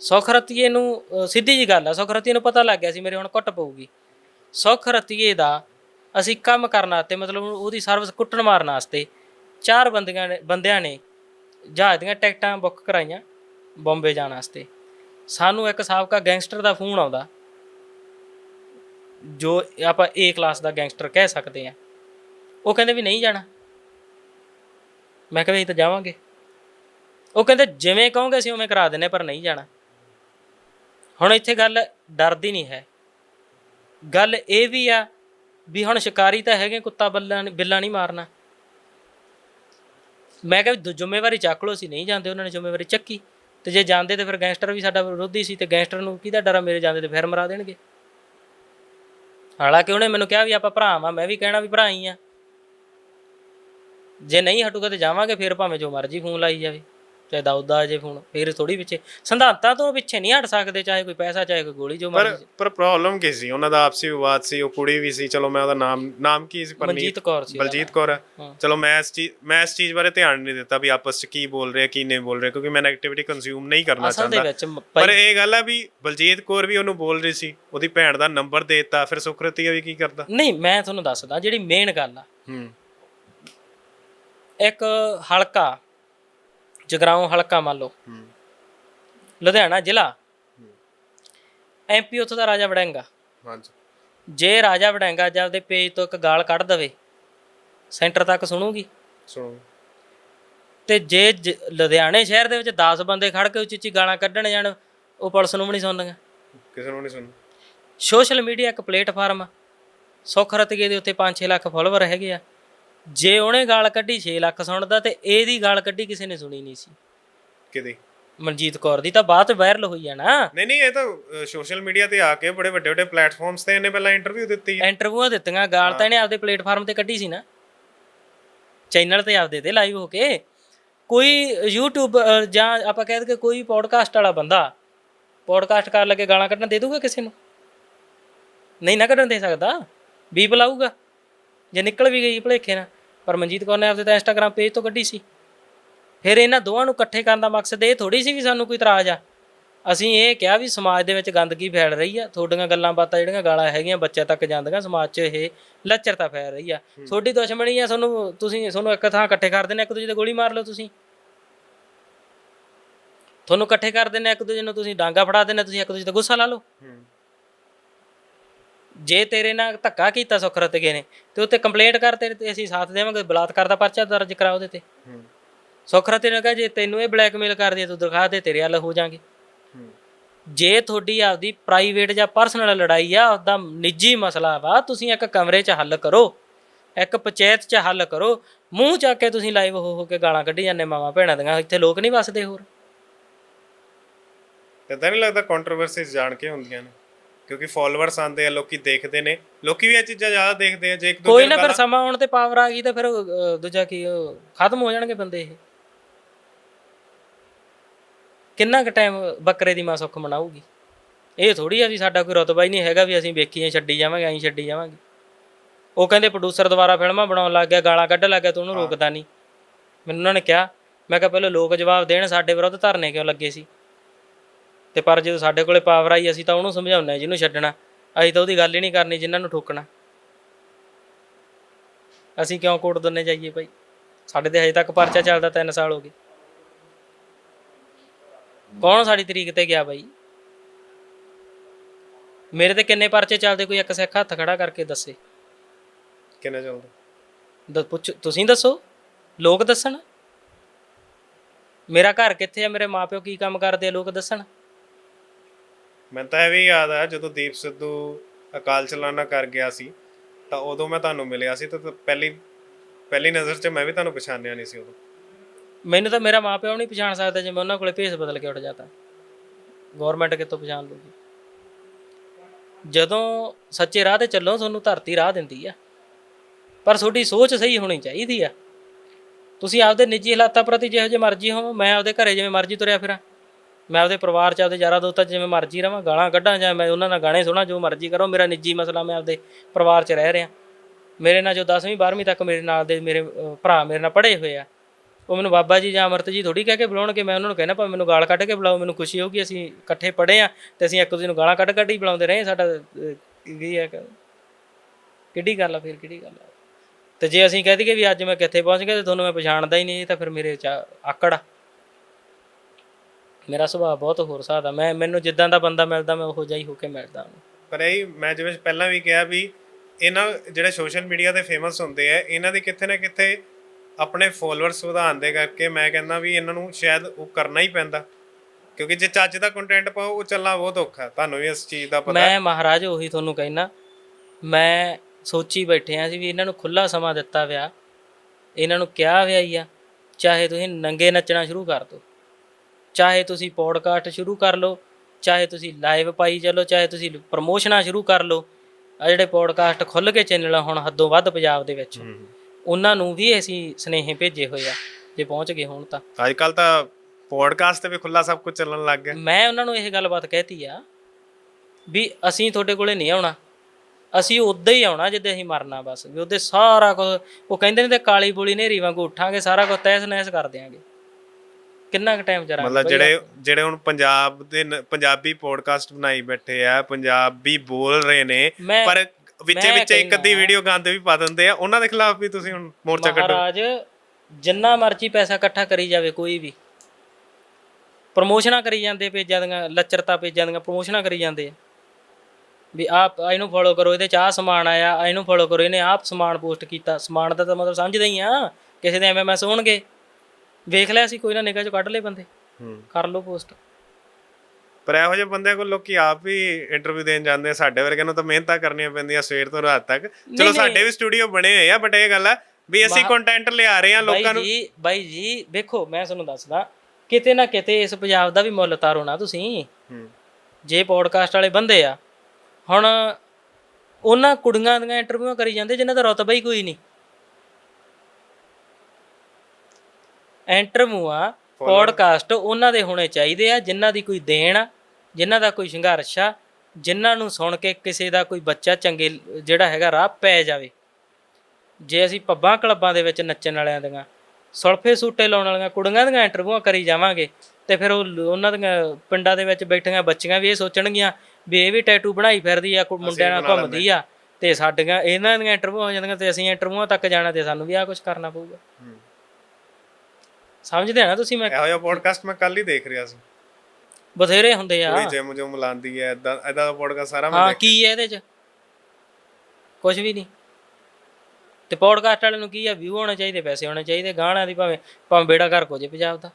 ਸੁੱਖ ਰਤੀਏ ਨੂੰ ਸਿੱਧੀ ਜੀ ਗੱਲ ਆ ਸੁਖ ਰਤੀਏ ਨੂੰ ਪਤਾ ਲੱਗ ਗਿਆ ਸੀ ਮੇਰੇ ਹੁਣ ਕੁੱਟ ਪਊਗੀ। ਸੁੱਖ ਰਤੀਏ ਦਾ ਅਸੀਂ ਕੰਮ ਕਰਨ ਵਾਸਤੇ, ਮਤਲਬ ਉਹਦੀ ਸਰਵਿਸ ਕੁੱਟਣ ਮਾਰਨ ਵਾਸਤੇ ਚਾਰ ਬੰਦਿਆਂ ਨੇ ਬੰਦਿਆਂ ਨੇ ਜਹਾਜ਼ ਦੀਆਂ ਟਿਕਟਾਂ ਬੁੱਕ ਕਰਾਈਆਂ ਬੰਬੇ ਜਾਣ ਵਾਸਤੇ। ਸਾਨੂੰ ਇੱਕ ਸਾਬਕਾ ਗੈਂਗਸਟਰ ਦਾ ਫੋਨ ਆਉਂਦਾ, ਜੋ ਆਪਾਂ ਏ ਕਲਾਸ ਦਾ ਗੈਂਗਸਟਰ ਕਹਿ ਸਕਦੇ ਆ। ਉਹ ਕਹਿੰਦੇ ਵੀ ਨਹੀਂ ਜਾਣਾ। ਮੈਂ ਕਿਹਾ ਵੀ ਤਾਂ ਜਾਵਾਂਗੇ। ਉਹ ਕਹਿੰਦੇ ਜਿਵੇਂ ਕਹੋਗੇ ਅਸੀਂ ਉਵੇਂ ਕਰਾ ਦਿੰਨੇ ਪਰ ਨਹੀਂ ਜਾਣਾ। ਹੁਣ ਇੱਥੇ ਗੱਲ ਡਰ ਦੀ ਨਹੀਂ ਹੈ। ਗੱਲ ਇਹ ਵੀ ਆ ਵੀ ਹੁਣ ਸ਼ਿਕਾਰੀ ਤਾਂ ਹੈਗੇ, ਕੁੱਤਾ ਬੱਲਾ ਬਿੱਲਾ ਨਹੀਂ ਮਾਰਨਾ। ਮੈਂ ਕਿਹਾ ਵੀ ਜ਼ਿੰਮੇਵਾਰੀ ਚੱਕ ਲਓ ਸੀ ਨਹੀਂ ਜਾਂਦੇ, ਉਹਨਾਂ ਨੇ ਜ਼ਿੰਮੇਵਾਰੀ ਚੱਕੀ। ਤੇ ਜੇ ਜਾਂਦੇ ਤੇ ਫਿਰ ਗੈਂਗਸਟਰ ਵੀ ਸਾਡਾ ਵਿਰੋਧੀ ਸੀ ਤੇ ਗੈਂਗਸਟਰ ਨੂੰ ਕਿਹਦਾ ਡਰ ਆ, ਮੇਰੇ ਜਾਂਦੇ ਤੇ ਫਿਰ ਮਰਾ ਦੇਣਗੇ। ਹਾਲਾਂਕਿ ਉਹਨੇ ਮੈਨੂੰ ਕਿਹਾ ਵੀ ਆਪਾਂ ਭਰਾ ਵਾਂ, ਮੈਂ ਵੀ ਕਹਿਣਾ ਵੀ ਭਰਾ ਹੀ ਆ। ਜੇ ਨਹੀਂ ਹਟੂਗਾ ਤੇ ਜਾਵਾਂਗੇ, ਫਿਰ ਭਾਵੇਂ ਜੋ ਮਰਜ਼ੀ ਫੋਨ ਲਾਈ ਜਾਵੇ। ਚਾਹੇ ਦਾਊਦਾ ਜੇ ਫੋਨ ਫਿਰ ਥੋੜੀ ਪਿੱਛੇ। ਸੰਧਾਂਤਾਂ ਤੋਂ ਪਿੱਛੇ ਨਹੀਂ ਹਟ ਸਕਦੇ ਚਾਹੇ ਕੋਈ ਪੈਸਾ ਚਾਹੇ ਕੋਈ ਗੋਲੀ ਜੋ ਪਰ ਮਰਜ਼ੀ। ਪਰ ਪ੍ਰੋਬਲਮ ਕੀ ਸੀ? ਉਹਨਾਂ ਦਾ ਆਪਸੀ ਵਿਵਾਦ ਸੀ ਉਹ ਕੁੜੀ ਵੀ ਸੀ। ਚਲੋ ਮੈਂ ਉਹਦਾ ਨਾਮ ਨਾਮ ਕੀ ਸੀ? ਪਰਨੀਤ। ਮਨਜੀਤ ਕੌਰ ਸੀ ਉਹਦਾ ਬਲਜੀਤ ਕੌਰ। ਹੈ ਹਾਂ। ਚਲੋ ਮੈਂ ਇਸ ਚੀਜ਼ ਮੈਂ ਇਸ ਚੀਜ਼ ਬਾਰੇ ਧਿਆਨ ਨਹੀਂ ਦਿੱਤਾ ਵੀ ਆਪਸ ਚ ਕੀ ਬੋਲ ਰਹੇ ਆ ਕੀ ਨਹੀਂ ਬੋਲ ਰਹੇ ਕਿਉਂਕਿ ਮੈਂ ਨੈਗੇਟਿਵਿਟੀ ਕੰਜ਼ਿਊਮ ਨਹੀਂ ਕਰਨਾ ਅਸਲ ਦੇ ਚਾਹੁੰਦਾ। ਵਿੱਚ ਮ- ਪਰ ਭਾਈ- ਇਹ ਗੱਲ ਹੈ ਵੀ ਬਲਜੀਤ ਕੌਰ ਵੀ ਉਹਨੂੰ ਬੋਲ ਰਹੀ ਸੀ ਉਹਦੀ ਭੈਣ ਦਾ ਨੰਬਰ ਦੇ ਦਿੱਤਾ ਫਿਰ ਸੁਖਰਤੀ ਵੀ ਕੀ ਕਰਦਾ? ਨਹੀਂ ਮੈਂ ਤੁਹਾਨੂੰ ਦੱਸਦਾ ਜਿਹੜੀ ਮੇਨ ਗੱਲ ਆ। ਹੂੰ। ਇੱਕ ਹਲਕਾ ਜਗਰਾਉਂ ਹਲਕਾ ਮੰਨ ਲਓ। ਲੁਧਿਆਣਾ ਜ਼ਿਲ੍ਹਾ। ਐਮਪੀ ਉੱਥੋਂ ਦਾ ਰਾਜਾ ਵੜੈਂਗਾ। ਹਾਂਜੀ। ਜੇ ਰਾਜਾ ਵੜੈਂਗਾ ਜਾਂ ਆਪਦੇ ਪੇਜ ਤੋਂ ਇੱਕ ਗਾਲ ਕੱਢ ਦਵੇ ਸੈਂਟਰ ਤੱਕ ਸੁਣੂਗੀ? ਸੁਣੋ ਤੇ ਜੇ ਜ- ਲੁਧਿਆਣੇ ਸ਼ਹਿਰ ਦੇ ਵਿੱਚ 10 ਬੰਦੇ ਖੜ ਕੇ ਉੱਚੀ ਉੱਚੀ ਗਾਲਾਂ ਕੱਢਣ ਜਾਣ ਉਹ ਪੁਲਿਸ ਨੂੰ ਵੀ ਨਹੀਂ ਸੁਣਨਗੇ ਕਿਸੇ ਨੂੰ ਨਹੀਂ ਸੁਣ ਸੋਸ਼ਲ ਮੀਡੀਆ ਇੱਕ ਪਲੇਟਫਾਰਮ ਆ। ਸੁੱਖ ਰਤਗੇ ਦੇ ਉੱਤੇ 5-6 ਲੱਖ ਫਾਲੋਵਰ ਹੈਗੇ ਆ। ਜੇ ਉਹਨੇ ਗਾਲ ਕੱਢੀ 6 ਲੱਖ ਸੁਣਦਾ ਤੇ ਇਹਦੀ ਗਾਲ ਕੱਢੀ ਕਿਸੇ ਨੇ ਸੁਣੀ ਨਹੀਂ ਸੀ। ਕਿਦੀ ਮਨਜੀਤ ਕੌਰ ਦੀ ਤਾਂ ਬਾਅਦ ਵਾਇਰਲ ਹੋਈ ਆ ਨਾ। ਨਹੀਂ ਨਹੀਂ ਇਹ ਤਾਂ ਸੋਸ਼ਲ ਮੀਡੀਆ ਤੇ ਆ ਕੇ ਬੜੇ ਵੱਡੇ ਵੱਡੇ ਪਲੇਟਫਾਰਮਸ ਤੇ ਇਹਨੇ ਪਹਿਲਾਂ ਇੰਟਰਵਿਊ ਦਿੱਤੀ ਹੈ ਇੰਟਰਵਿਊਆਂ ਦਿੱਤੀਆਂ ਗਾਲ ਤਾਂ ਇਹਨੇ ਆਪਦੇ ਪਲੇਟਫਾਰਮ ਤੇ ਕੱਢੀ ਸੀ ਨਾ। ਚੈਨਲ ਤੇ ਆਪਦੇ ਤੇ ਲਾਈਵ ਹੋ ਕੇ। ਕੋਈ YouTube ਜਾਂ ਆਪਾਂ ਕਹਿ ਦਈਏ ਕੋਈ ਪੋਡਕਾਸਟ ਵਾਲਾ ਬੰਦਾ ਪੋਡਕਾਸਟ ਕਰਨ ਲੱਗੇ ਗਾਲਾਂ ਕੱਢਣ ਦੇ ਦੂਗਾ ਕਿਸੇ ਨੂੰ? ਨਹੀਂ ਨਾ ਕੱਢਣ ਦੇ ਸਕਦਾ। ਬੀਪ ਲਾਊਗਾ। ਜੇ ਨਿਕਲ ਵੀ ਗਈ ਭਲੇਖੇ ਨਾਲ। ਪਰ ਮਨਜੀਤ ਕੌਰ ਨੇ ਆਪਦੇ ਤਾਂ ਇੰਸਟਾਗ੍ਰam ਪੇਜ ਤੋਂ ਕੱਢੀ ਸੀ। ਫਿਰ ਇਹਨਾਂ ਦੋਵਾਂ ਨੂੰ ਇਕੱਠੇ ਕਰਨ ਦਾ ਮਕਸਦ ਇਹ ਥੋੜੀ ਸੀ ਵੀ ਸਾਨੂੰ ਕੋਈ ਇਤਰਾਜ਼ ਆ। ਅਸੀਂ ਇਹ ਕਿਹਾ ਵੀ ਸਮਾਜ ਦੇ ਵਿੱਚ ਗੰਦਗੀ ਫੈਲ ਰਹੀ ਆ ਤੁਹਾਡੀਆਂ ਗੱਲਾਂ ਬਾਤਾਂ ਜਿਹੜੀਆਂ ਗਾਲਾਂ ਹੈਗੀਆਂ ਬੱਚਿਆਂ ਤੱਕ ਜਾਂਦੀਆਂ ਸਮਾਜ 'ਚ ਇਹ ਲੱਚਰਤਾ ਫੈਲ ਰਹੀ ਆ। ਤੁਹਾਡੀ ਦੁਸ਼ਮਣੀ ਆ ਤੁਹਾਨੂੰ ਤੁਸੀਂ ਤੁਹਾਨੂੰ ਇੱਕ ਥਾਂ ਇਕੱਠੇ ਕਰ ਦਿੰਦੇ ਇੱਕ ਦੂਜੇ ਤੇ ਗੋਲੀ ਮਾਰ ਲਓ ਤੁਸੀਂ। ਤੁਹਾਨੂੰ ਇਕੱਠੇ ਕਰ ਦਿੰਦੇ ਇੱਕ ਦੂਜੇ ਨੂੰ ਤੁਸੀਂ ਡਾਂਗਾ ਫੜਾ ਦਿੰਦੇ ਤੁਸੀਂ ਇੱਕ ਦੂਜੇ ਤੇ ਗੁੱਸਾ ਲਾ ਲਓ। ਜੇ ਤੇਰੇ ਨਾਲ ਧੱਕਾ ਕੀਤਾ ਸੁਖਰਤ ਗਏ ਨੇ ਤੇ ਉੱਤੇ ਕੰਪਲੇਂਟ ਕਰ ਤੇਰੇ ਤੇ ਅਸੀਂ ਸਾਥ ਦੇਵਾਂਗੇ ਬਲਾਤਕਾਰ ਦਾ ਪਰਚਾ ਦਰਜ ਕਰਾ ਉਹਦੇ ਤੇ। ਸੁਖਰਤ ਨੇ ਕਿਹਾ ਜੇ ਤੈਨੂੰ ਇਹ ਬਲੈਕਮੇਲ ਕਰਦੀ ਤੂੰ ਦਿਖਾ ਦੇ ਤੇਰੇ ਹੱਲ ਹੋ ਜਾਾਂਗੇ ਜੇ ਤੁਹਾਡੀ ਆਪਦੀ ਪ੍ਰਾਈਵੇਟ ਜਾਂ ਪਰਸਨਲ ਲੜਾਈ ਆ ਉਹਦਾ ਨਿੱਜੀ ਮਸਲਾ ਵਾ ਤੁਸੀਂ ਇੱਕ ਕਮਰੇ 'ਚ ਹੱਲ ਕਰੋ ਇੱਕ ਪੰਚਾਇਤ 'ਚ ਹੱਲ ਕਰੋ ਮੂੰਹ ਚੱਕ ਕੇ ਤੁਸੀਂ ਲਾਈਵ ਹੋ ਹੋ ਕੇ ਗਾਲਾਂ ਕੱਢੀ ਜਾਂਦੇ ਮਾਵਾਂ ਭੈਣਾਂ ਦੀਆਂ ਇੱਥੇ ਲੋਕ ਨਹੀਂ ਵਸਦੇ ਹੋਰ। ਤੇ ਤਾਂ ਨਹੀਂ ਲੱਗਦਾ ਕੰਟਰੋਵਰਸੀਜ਼ ਜਾਣ ਕੇ ਹੁੰਦੀਆਂ ਨੇ। ਕਿਉਂਕਿ ਫਾਲੋਅਰਸ ਆਉਂਦੇ ਆ ਲੋਕੀ ਦੇਖਦੇ ਨੇ। ਲੋਕੀ ਵੀ ਇਹ ਚੀਜ਼ਾਂ ਜ਼ਿਆਦਾ ਦੇਖਦੇ ਆ ਜੇ ਇੱਕ ਕੋਈ ਨਾ ਫਿਰ ਗਾਲਾਂ- ਸਮਾਂ ਆਉਣ ਤੇ ਪਾਵਰ ਆ ਗਈ ਤਾਂ ਫਿਰ ਅਹ, ਦੂਜਾ ਕੀ ਉਹ ਖਤਮ ਹੋ ਜਾਣਗੇ ਬੰਦੇ ਇਹ। ਕਿੰਨਾ ਕੁ ਟਾਈਮ ਬੱਕਰੇ ਦੀ ਮਾਂ ਸੁੱਖ ਮਨਾਊਗੀ? ਇਹ ਥੋੜੀ ਆ ਵੀ ਸਾਡਾ ਕੋਈ ਰਤਬਾ ਹੀ ਨਹੀਂ ਹੈਗਾ ਵੀ ਅਸੀਂ ਵੇਖੀਏ ਛੱਡੀ ਜਾਵਾਂਗੇ ਐਂ ਛੱਡੀ ਜਾਵਾਂਗੇ। ਉਹ ਕਹਿੰਦੇ ਪ੍ਰੋਡਿਊਸਰ ਦੁਬਾਰਾ ਫਿਲਮਾਂ ਬਣਾਉਣ ਲੱਗ ਗਿਆ ਗਾਲਾਂ ਕੱਢਣ ਲੱਗ ਗਿਆ ਤੂੰ ਉਹਨੂੰ ਰੋਕਦਾ ਨਹੀਂ। ਮੈਨੂੰ ਉਹਨਾਂ ਨੇ ਕਿਹਾ ਮੈਂ ਕਿਹਾ ਪਹਿਲਾਂ ਲੋਕ ਜਵਾਬ ਦੇਣ ਸਾਡੇ ਵਿਰੁੱਧ ਧਰਨੇ ਕਿਉਂ ਲੱਗੇ ਸੀ? ਤੇ ਪਰ ਜਦੋਂ ਸਾਡੇ ਕੋਲੇ ਪਾਵਰ ਆਈ ਅਸੀਂ ਤਾਂ ਉਹਨੂੰ ਸਮਝਾਉਣਾ ਜਿਹਨੂੰ ਛੱਡਣਾ। ਅਸੀਂ ਤਾਂ ਉਹਦੀ ਗੱਲ ਹੀ ਨਹੀਂ ਕਰਨੀ ਜਿਨ੍ਹਾਂ ਨੂੰ ਠੋਕਣਾ। ਅਸੀਂ ਕਿਉਂ ਕੋਰਟ ਦੋਨੇ ਜਾਈਏ ਭਾਈ? ਸਾਡੇ ਤੇ ਹਜੇ ਤੱਕ ਪਰਚਾ ਚੱਲਦਾ 3 ਸਾਲ ਹੋ ਗਏ। ਕੌਣ ਸਾਡੀ ਤਰੀਕ ਤੇ ਗਿਆ ਬਾਈ? ਮੇਰੇ ਤੇ ਕਿੰਨੇ ਪਰਚੇ ਚੱਲਦੇ ਕੋਈ ਇੱਕ ਸਿੱਖ ਹੱਥ ਖੜਾ ਕਰਕੇ ਦੱਸੇ। ਕਿੰਨਾ ਚੱਲਦਾ? ਪੁੱਛ ਤੁਸੀਂ ਦੱਸੋ। ਲੋਕ ਦੱਸਣ। ਮੇਰਾ ਘਰ ਕਿੱਥੇ ਆ? ਮੇਰੇ ਮਾਪਿਓ ਕੀ ਕੰਮ ਕਰਦੇ ਆ? ਲੋਕ ਦੱਸਣ। ਮੈਨੂੰ ਤਾਂ ਇਹ ਵੀ ਯਾਦ ਆ ਜਦੋਂ ਦੀਪ ਸਿੱਧੂ ਅਕਾਲ ਚਲਾਣਾ ਕਰ ਗਿਆ ਸੀ, ਤਾਂ ਉਦੋਂ ਮੈਂ ਤੁਹਾਨੂੰ ਮਿਲਿਆ ਸੀ, ਤਾਂ ਪਹਿਲੀ ਪਹਿਲੀ ਨਜ਼ਰ 'ਚ ਮੈਂ ਵੀ ਤੁਹਾਨੂੰ ਪਛਾਣਿਆ ਨਹੀਂ ਸੀ ਉਦੋਂ। ਮੈਨੂੰ ਤਾਂ ਮੇਰਾ ਮਾਪਿਓ ਨਹੀਂ ਪਛਾਣ ਸਕਦਾ, ਜੇ ਮੈਂ ਉਹਨਾਂ ਕੋਲੇ ਭੇਸ ਬਦਲ ਕੇ ਉੱਠ ਜਾਂਦਾ ਗਵਰਨਮੈਂਟ ਕਿੱਥੋਂ ਪਛਾਣ ਲੂਗੀ? ਜਦੋਂ ਸੱਚੇ ਰਾਹ ਤੇ ਚੱਲੋ, ਤੁਹਾਨੂੰ ਧਰਤੀ ਰਾਹ ਦਿੰਦੀ ਆ। ਪਰ ਤੁਹਾਡੀ ਸੋਚ ਸਹੀ ਹੋਣੀ ਚਾਹੀਦੀ ਆ। ਤੁਸੀਂ ਆਪਦੇ ਨਿੱਜੀ ਹਾਲਾਤਾਂ ਪ੍ਰਤੀ ਜਿਹੋ ਜਿਹੇ ਮਰਜ਼ੀ ਹੋ ਮੈਂ ਆਪਦੇ ਘਰੇ ਜਿਵੇਂ ਮਰਜ਼ੀ ਤੁਰਿਆ ਫਿਰਾਂ। ਮੈਂ ਆਪਦੇ ਪਰਿਵਾਰ ਚ ਆਪਦੇ ਯਾਰਾਂ ਦੋਸਤਾਂ 'ਚ ਜਿਵੇਂ ਮਰਜ਼ੀ ਰਵਾਂ ਗਾਲਾਂ ਕੱਢਾਂ ਜਾਂ ਮੈਂ ਉਹਨਾਂ ਨਾਲ ਗਾਣੇ ਸੁਣਾ ਜੋ ਮਰਜ਼ੀ ਕਰੋ ਮੇਰਾ ਨਿੱਜੀ ਮਸਲਾ ਮੈਂ ਆਪਦੇ ਪਰਿਵਾਰ 'ਚ ਰਹਿ ਰਿਹਾ। ਮੇਰੇ ਨਾਲ ਜੋ 10ਵੀਂ 12ਵੀਂ ਤੱਕ ਮੇਰੇ ਨਾਲ ਦੇ ਮੇਰੇ ਭਰਾ ਮੇਰੇ ਨਾਲ ਪੜ੍ਹੇ ਹੋਏ ਆ। ਉਹ ਮੈਨੂੰ ਬਾਬਾ ਜੀ ਜਾਂ ਅਮਰਤ ਜੀ ਥੋੜੀ ਕਹਿ ਕੇ ਬੁਲਾਉਣਗੇ ਮੈਂ ਉਹਨਾਂ ਨੂੰ ਕਹਿਣਾ ਭਾਵੇਂ ਮੈਨੂੰ ਗਾਲ ਕੱਢ ਕੇ ਬੁਲਾਓ ਮੈਨੂੰ ਖੁਸ਼ੀ ਹੋਊਗੀ ਅਸੀਂ ਇਕੱਠੇ ਪੜ੍ਹੇ ਆ ਤੇ ਅਸੀਂ ਇੱਕ ਦੂਜੇ ਨੂੰ ਗਾਲਾਂ ਕੱਢ ਕੱਢ ਹੀ ਬੁਲਾਉਂਦੇ ਰਹੇ ਸਾਡਾ ਅਹ, ਕੀ ਹੈ ਕਿ- ਕਿਹੜੀ ਗੱਲ ਆ ਫਿਰ ਕਿਹੜੀ ਗੱਲ ਆ। ਤੇ ਜੇ ਅਸੀਂ ਕਹਿ ਦਈਏ ਵੀ ਅੱਜ ਮੈਂ ਕਿੱਥੇ ਪਹੁੰਚ ਗਿਆ ਤੇ ਤੁਹਾਨੂੰ ਮੈਂ ਪਛਾਣਦਾ ਹੀ ਨਹੀਂ ਤਾਂ ਫਿਰ ਮੇਰੇ ਚ ਆਕੜ ਆ। ਮੇਰਾ ਸੁਭਾਅ ਬਹੁਤ ਹੋਰ ਹਿਸਾਬ ਦਾ। ਮੈਂ ਮੈਨੂੰ ਜਿੱਦਾਂ ਦਾ ਬੰਦਾ ਮਿਲਦਾ ਮੈਂ ਉਹੋ ਜਿਹਾ ਹੀ ਹੋ ਕੇ ਮਿਲਦਾ। ਉਹਨੂੰ ਪਰ ਇਹ ਮੈਂ ਜਿਵੇਂ ਪਹਿਲਾਂ ਵੀ ਕਿਹਾ ਵੀ ਇਹਨਾਂ ਜਿਹੜੇ ਸੋਸ਼ਲ ਮੀਡੀਆ ਤੇ ਫੇਮਸ ਹੁੰਦੇ ਆ ਇਹਨਾਂ ਦੀ ਕਿੱਥੇ ਨਾ ਕਿੱਥੇ ਆਪਣੇ ਫੋਲੋਅਰਸ ਵਧਾਉਣ ਦੇ ਕਰਕੇ ਮੈਂ ਕਹਿੰਦਾ ਵੀ ਇਹਨਾਂ ਨੂੰ ਸ਼ਾਇਦ ਉਹ ਕਰਨਾ ਹੀ ਪੈਂਦਾ। ਕਿਉਂਕਿ ਜੇ ਚੱਜ ਦਾ ਕੰਟੈਂਟ ਪਾਓ ਉਹ ਚੱਲਣਾ ਬਹੁਤ ਔਖਾ। ਤੁਹਾਨੂੰ ਵੀ ਇਸ ਚੀਜ਼ ਦਾ ਪਤਾ। ਮੈਂ ਮਹਾਰਾਜ ਉਹੀ ਤੁਹਾਨੂੰ ਕਹਿਣਾ ਮੈਂ ਸੋਚੀ ਬੈਠਿਆ ਸੀ ਵੀ ਇਹਨਾਂ ਨੂੰ ਖੁੱਲਾ ਸਮਾਂ ਦਿੱਤਾ ਵਿਆ। ਇਹਨਾਂ ਨੂੰ ਕਿਹਾ ਵਿਆ ਹੀ ਆ ਚਾਹੇ ਤੁਸੀਂ ਨੰਗੇ ਨੱਚਣਾ ਸ਼ੁਰੂ ਕਰ ਦਿਓ। ਚਾਹੇ ਤੁਸੀਂ ਪੋਡਕਾਸਟ ਸ਼ੁਰੂ ਕਰ ਲਓ ਚਾਹੇ ਤੁਸੀਂ ਲਾਈਵ ਪਾਈ ਚੱਲੋ ਚਾਹੇ ਤੁਸੀਂ ਪ੍ਰਮੋਸ਼ਨਾਂ ਸ਼ੁਰੂ ਕਰ ਲਓ ਆ ਜਿਹੜੇ ਪੋਡਕਾਸਟ ਖੁੱਲ ਕੇ ਚੈਨਲ ਹੁਣ ਹੱਦੋਂ ਵੱਧ ਪੰਜਾਬ ਦੇ ਵਿੱਚ। ਉਹਨਾਂ ਨੂੰ ਵੀ ਅਸੀਂ ਸਨੇਹ ਭੇਜੇ ਹੋਏ ਆ ਜੇ ਪਹੁੰਚ ਗਏ ਹੁਣ ਤਾਂ। ਅੱਜ ਕੱਲ ਤਾਂ ਪੋਡਕਾਸਟ ਤੇ ਵੀ ਖੁੱਲਾ ਸਭ ਕੁਝ ਚੱਲਣ ਲੱਗ ਗਿਆ। ਮੈਂ ਉਹਨਾਂ ਨੂੰ ਇਹ ਗੱਲਬਾਤ ਕਹਿਤੀ ਆ ਵੀ ਅਸੀਂ ਤੁਹਾਡੇ ਕੋਲੇ ਨਹੀਂ ਆਉਣਾ ਅਸੀਂ ਉਦਾਂ ਹੀ ਆਉਣਾ ਜਿੱਦੇ ਅਸੀਂ ਮਰਨਾ ਬਸ ਵੀ ਉਹਦੇ ਸਾਰਾ ਕੁਝ ਉਹ ਕਹਿੰਦੇ ਨੇ ਤੇ ਕਾਲੀ ਬੋਲੀ ਨੇਰੀ ਵਾਂਗੂ ਉੱਠਾਂਗੇ ਸਾਰਾ ਕੁਝ ਤੈਸ ਨੈਸ ਕਰ ਦਿਆਂਗੇ। ਕਿੰਨਾ ਕੁ ਟਾਈਮ ਜਰਾ ਮਤਲਬ ਜਿਹੜੇ ਜਿਹੜੇ ਹੁਣ ਪੰਜਾਬ ਦੇ ਨ- ਪੰਜਾਬੀ ਪੋਡਕਾਸਟ ਬਣਾਈ ਬੈਠੇ ਆ ਪੰਜਾਬੀ ਬੋਲ ਰਹੇ ਨੇ ਮੈਂ ਪਰ ਵਿੱਚੇ ਮੈਂ ਵਿੱਚੇ ਇੱਕ ਅੱਧੀ ਵੀਡੀਓ ਗਾਉਂਦੇ ਵੀ ਪਾ ਦਿੰਦੇ ਆ ਉਹਨਾਂ ਦੇ ਖਿਲਾਫ ਵੀ ਤੁਸੀਂ ਹੁਣ ਮੋਰਚਾ ਕੱਢੋ। ਮਹਾਰਾਜ ਜਿੰਨਾ ਮਰਜ਼ੀ ਪੈਸਾ ਇਕੱਠਾ ਕਰੀ ਜਾਵੇ ਕੋਈ ਵੀ। ਪ੍ਰਮੋਸ਼ਨਾਂ ਕਰੀ ਜਾਂਦੇ ਪੇਜਾਂ ਦੀਆਂ ਲੱਚਰਤਾ ਪੇਜਾਂ ਦੀਆਂ ਪ੍ਰਮੋਸ਼ਨਾਂ ਕਰੀ ਜਾਂਦੇ ਆ। ਵੀ ਆਪ ਇਹਨੂੰ ਫੋਲੋ ਕਰੋ ਇਹਦੇ ਚ ਆਹ ਸਮਾਨ ਆਇਆ ਇਹਨੂੰ ਫੋਲੋ ਕਰੋ ਇਹਨੇ ਆਹ ਸਮਾਨ ਪੋਸਟ ਕੀਤਾ। ਸਮਾਨ ਦਾ ਤਾਂ ਮਤਲਬ ਸਮਝਦੇ ਹੀ ਆ ਕਿਸੇ ਦੇ ਐਮਐਮਐਸ ਹੋਣਗੇ। ਵੇਖ ਲਿਆ ਸੀ ਕੋਈ ਨਾ ਨਿਗਾਹ ਚੋਂ ਕੱਢ ਲਏ ਬੰਦੇ। ਹੂੰ। ਕਰ ਲਓ ਪੋਸਟ। ਪਰ ਇਹੋ ਜਿਹੇ ਬੰਦਿਆਂ ਕੋਲ ਲੋਕੀ ਆਪ ਵੀ ਇੰਟਰਵਿਊ ਦੇਣ ਜਾਂਦੇ ਆ ਸਾਡੇ ਵਰਗਿਆਂ ਨੂੰ ਤਾਂ ਮਿਹਨਤਾਂ ਕਰਨੀਆਂ ਪੈਂਦੀਆਂ ਸਵੇਰ ਤੋਂ ਰਾਤ ਤੱਕ। ਚਲੋ ਸਾਡੇ ਵੀ ਸਟੂਡੀਓ ਬਣੇ ਹੋਏ ਆ ਬਟ ਇਹ ਗੱਲ ਆ ਵੀ ਅਸੀਂ ਕੰਟੈਂਟ ਲਿਆ ਰਹੇ ਆ ਲੋਕਾਂ ਬਾਈ ਨੂੰ। ਜੀ ਬਾਈ ਜੀ ਵੇਖੋ ਮੈਂ ਤੁਹਾਨੂੰ ਦੱਸਦਾ ਕਿਤੇ ਨਾ ਕਿਤੇ ਇਸ ਪੰਜਾਬ ਦਾ ਵੀ ਮੁੱਲ ਤਾਰੋ ਨਾ ਤੁਸੀਂ। ਹੂੰ। ਜੇ ਪੋਡਕਾਸਟ ਵਾਲੇ ਬੰਦੇ ਆ ਹੁਣ ਉਹਨਾਂ ਕੁੜੀਆਂ ਦੀਆਂ ਇੰਟਰਵਿਊਆਂ ਕਰੀ ਜਾਂਦੇ ਜਿਨ੍ਹਾਂ ਦਾ ਰੁਤਬਾ ਹੀ ਕੋਈ ਨਹੀਂ। ਇੰਟਰਵਿਊਆਂ ਪੋਡਕਾਸਟ ਉਹਨਾਂ ਦੇ ਹੋਣੇ ਚਾਹੀਦੇ ਆ ਜਿਨ੍ਹਾਂ ਦੀ ਕੋਈ ਦੇਣ ਆ ਜਿਨ੍ਹਾਂ ਦਾ ਕੋਈ ਸੰਘਰਸ਼ ਆ ਜਿਨ੍ਹਾਂ ਨੂੰ ਸੁਣ ਕੇ ਕਿਸੇ ਦਾ ਕੋਈ ਬੱਚਾ ਚੰਗੇ ਜਿਹੜਾ ਹੈਗਾ ਰਾਹ ਪੈ ਜਾਵੇ। ਜੇ ਅਸੀਂ ਪੱਬਾਂ ਕਲੱਬਾਂ ਦੇ ਵਿੱਚ ਨੱਚਣ ਵਾਲਿਆਂ ਦੀਆਂ ਸੁਲਫੇ ਸੂਟੇ ਲਾਉਣ ਵਾਲੀਆਂ ਕੁੜੀਆਂ ਦੀਆਂ ਇੰਟਰਵਿਊਆਂ ਕਰੀ ਜਾਵਾਂਗੇ ਤੇ ਫਿਰ ਉਹ ਉਹਨਾਂ ਦੀਆਂ ਪਿੰਡਾਂ ਦੇ ਵਿੱਚ ਬੈਠੀਆਂ ਬੱਚੀਆਂ ਵੀ ਇਹ ਸੋਚਣਗੀਆਂ ਵੀ ਇਹ ਵੀ ਟੈਟੂ ਬਣਾਈ ਫਿਰਦੀ ਆ ਕੋਈ ਮੁੰਡਿਆਂ ਨਾਲ ਘੁੰਮਦੀ ਆ ਤੇ ਸਾਡੀਆਂ ਇਹਨਾਂ ਦੀਆਂ ਇੰਟਰਵਿਊ ਹੋ ਜਾਂਦੀਆਂ ਤੇ ਅਸੀਂ ਇੰਟਰਵਿਊਆਂ ਤੱਕ ਜਾਣਾ ਤੇ ਸਾਨੂੰ ਵੀ ਆ ਕੁਝ ਕਰਨਾ ਪਊਗਾ। ਸਮਝਦੇ ਆ ਨਾ ਤੁਸੀਂ ਮੈਂ? ਇਹੋ ਜਿਹਾ ਪੋਡਕਾਸਟ ਮੈਂ ਕੱਲ ਹੀ ਦੇਖ ਰਿਹਾ ਸੀ। ਬਥੇਰੇ ਹੁੰਦੇ ਆ। ਕੋਈ ਜਿਮ ਜੋ ਮਲਾਉਂਦੀ ਹੈ ਇਦਾਂ ਇਦਾਂ ਦਾ ਪੋਡਕਾਸਟ ਸਾਰਾ ਮੈਂ ਹਾਂ ਦੇਖਿਆ। ਕੀ ਹੈ ਇਹਦੇ ਚ? ਕੁਝ ਵੀ ਨਹੀਂ। ਤੇ ਪੋਡਕਾਸਟ ਵਾਲੇ ਨੂੰ ਕੀ ਆ? ਵਿਊ ਹੋਣੇ ਚਾਹੀਦੇ ਪੈਸੇ ਹੋਣੇ ਚਾਹੀਦੇ ਗਾਣਾ ਦੀ ਭਾਵੇਂ ਭਾਵੇਂ ਬੇੜਾ ਘਰ ਕੋ ਜੇ ਪੰਜਾਬ ਦਾ।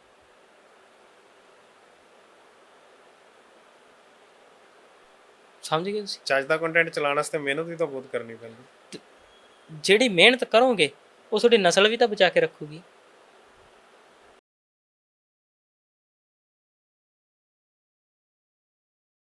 ਸਮਝ ਗਏ ਤੁਸੀਂ? ਚੱਜ ਦਾ ਕੰਟੈਂਟ ਚਲਾਉਣ ਵਾਸਤੇ ਮਿਹਨਤ ਵੀ ਤਾਂ ਬਹੁਤ ਕਰਨੀ ਪੈਂਦੀ। ਜਿਹੜੀ ਮਿਹਨਤ ਕਰੋਗੇ ਉਹ ਤੁਹਾਡੀ ਨਸਲ ਵੀ ਤਾਂ ਬਚਾ ਕੇ ਰੱਖੂਗੀ।